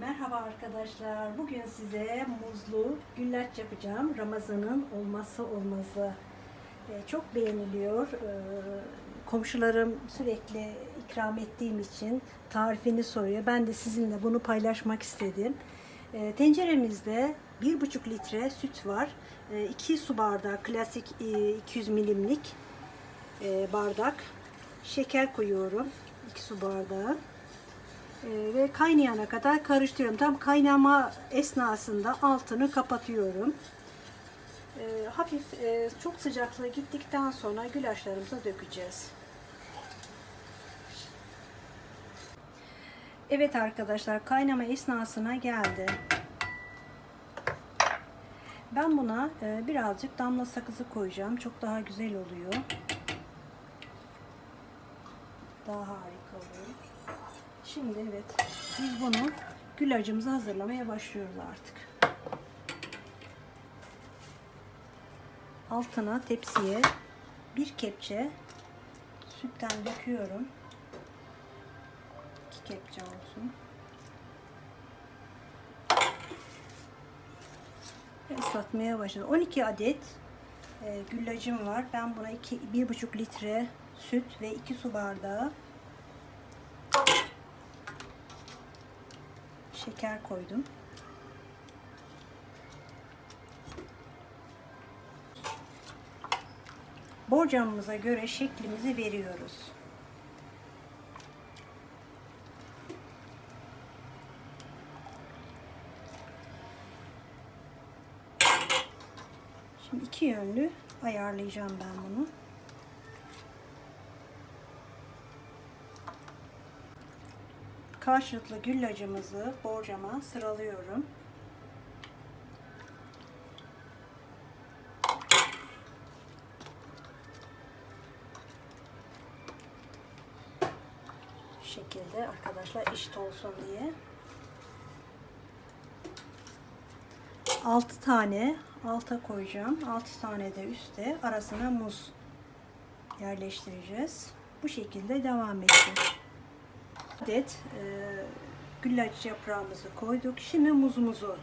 Merhaba arkadaşlar. Bugün size muzlu güllaç yapacağım. Ramazan'ın olmazsa olmazı. Ee, çok beğeniliyor. Ee, komşularım sürekli ikram ettiğim için tarifini soruyor. Ben de sizinle bunu paylaşmak istedim. Ee, tenceremizde 1,5 litre süt var. 2 su bardağı klasik e, 200 milimlik e, bardak. Şeker koyuyorum. 2 su bardağı. Ee, ve kaynayana kadar karıştırıyorum. Tam kaynama esnasında altını kapatıyorum. Ee, hafif e, çok sıcaklığı gittikten sonra güllaçlarımıza dökeceğiz. Evet arkadaşlar kaynama esnasına geldi. Ben buna e, birazcık damla sakızı koyacağım. Çok daha güzel oluyor. Daha harika oluyor. Şimdi evet biz bunu güllacımızı hazırlamaya başlıyoruz artık. Altına tepsiye bir kepçe sütten döküyorum. İki kepçe olsun. Ve ıslatmaya başladım. 12 adet e, güllacım var. Ben buna 1,5 litre süt ve 2 su bardağı şeker koydum. Borcamımıza göre şeklimizi veriyoruz. Şimdi iki yönlü ayarlayacağım ben bunu. Karşılıklı güllacımızı borcama sıralıyorum. Şekilde arkadaşlar eşit olsun diye. 6 tane alta koyacağım. 6 tane de üste arasına muz yerleştireceğiz. Bu şekilde devam edeceğiz adet e, güllaç yaprağımızı koyduk. Şimdi muzumuzu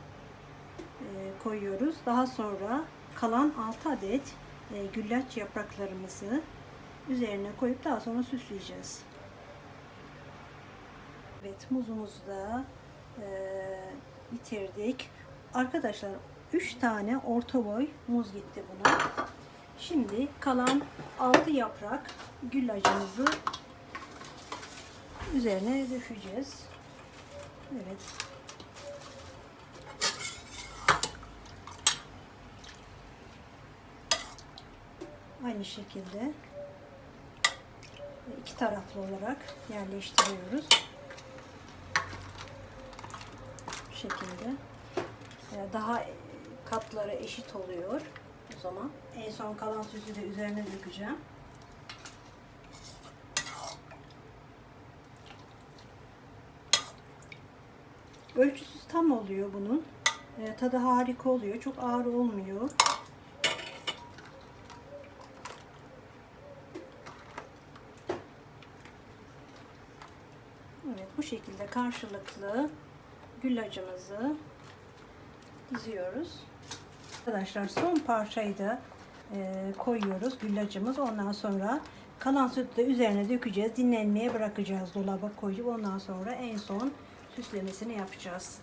e, koyuyoruz. Daha sonra kalan 6 adet e, güllaç yapraklarımızı üzerine koyup daha sonra süsleyeceğiz. Evet muzumuzu da e, bitirdik. Arkadaşlar 3 tane orta boy muz gitti buna. Şimdi kalan 6 yaprak güllacımızı üzerine dökeceğiz. Evet. Aynı şekilde iki taraflı olarak yerleştiriyoruz. Bu şekilde daha katları eşit oluyor. O zaman en son kalan süsü de üzerine dökeceğim. Ölçüsüz tam oluyor bunun. E, tadı harika oluyor. Çok ağır olmuyor. Evet bu şekilde karşılıklı güllacımızı diziyoruz. Arkadaşlar son parçayı da e, koyuyoruz güllacımız. Ondan sonra kalan sütü de üzerine dökeceğiz. Dinlenmeye bırakacağız. Dolaba koyup ondan sonra en son süslemesini yapacağız.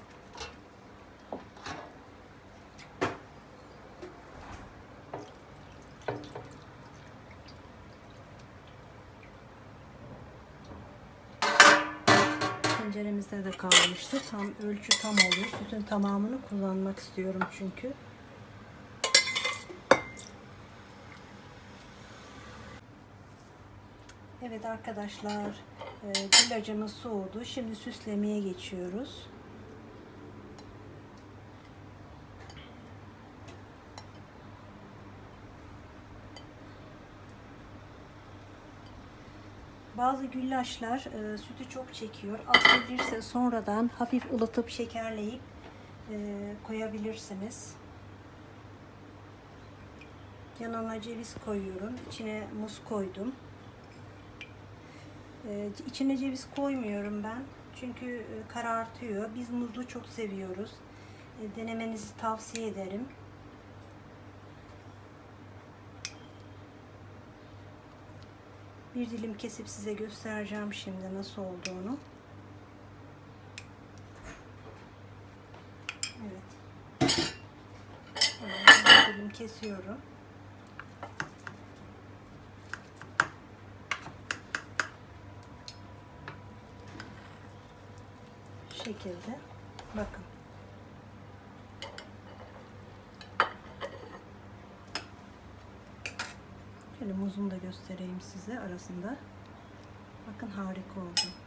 Tenceremizde de kalmıştı. Tam ölçü tam oluyor. Sütün tamamını kullanmak istiyorum çünkü. Evet arkadaşlar, e, soğudu. Şimdi süslemeye geçiyoruz. Bazı güllaçlar e, sütü çok çekiyor. Az sonradan hafif ılıtıp şekerleyip e, koyabilirsiniz. Yanına ceviz koyuyorum. İçine muz koydum. Ee, içine ceviz koymuyorum ben. Çünkü e, karartıyor. Biz muzlu çok seviyoruz. E, Denemenizi tavsiye ederim. Bir dilim kesip size göstereceğim şimdi nasıl olduğunu. Evet. Bir dilim kesiyorum. Şekilde. Bakın. Şöyle muzumu da göstereyim size arasında. Bakın harika oldu.